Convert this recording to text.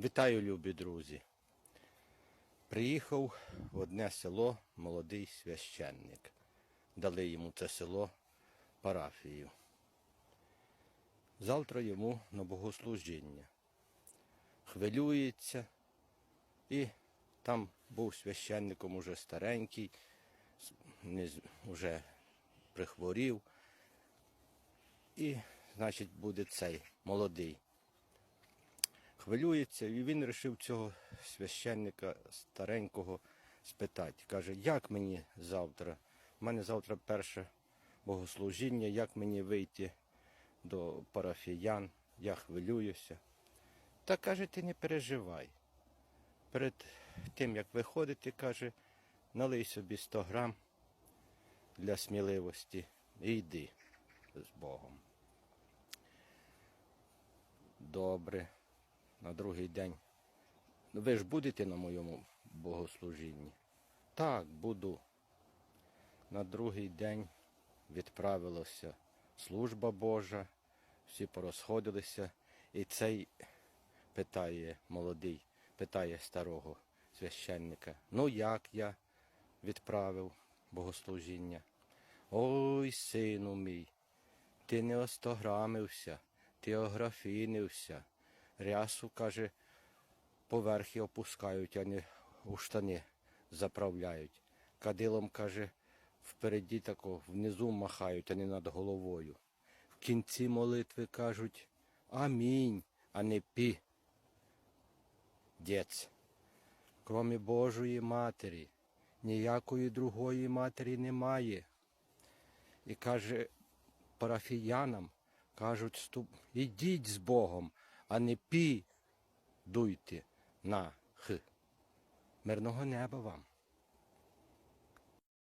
Вітаю, любі друзі. Приїхав в одне село молодий священник. Дали йому це село парафію. Завтра йому на богослужіння. Хвилюється і там був священником уже старенький, уже прихворів. І, значить, буде цей молодий хвилюється, і він вирішив цього священника старенького спитати. Каже, як мені завтра? У мене завтра перше богослужіння, як мені вийти до парафіян, я хвилююся. Та каже, ти не переживай. Перед тим, як виходити, каже, налий собі 100 грам для сміливості і йди з Богом. Добре на другий день. «Ну, Ви ж будете на моєму богослужінні? Так, буду. На другий день відправилася служба Божа, всі порозходилися, і цей питає молодий, питає старого священника, ну як я відправив богослужіння? Ой, сину мій, ти не остограмився, ти ографінився. Рясу, каже, поверхи опускають, а не у штани заправляють. Кадилом, каже, впереді тако, внизу махають, а не над головою. В кінці молитви кажуть Амінь, а не пі. Дєць. Кромі Божої Матері, ніякої другої матері немає. І каже парафіянам, кажуть, ступ, ідіть з Богом, а не пі дуйте на х. Мирного неба вам.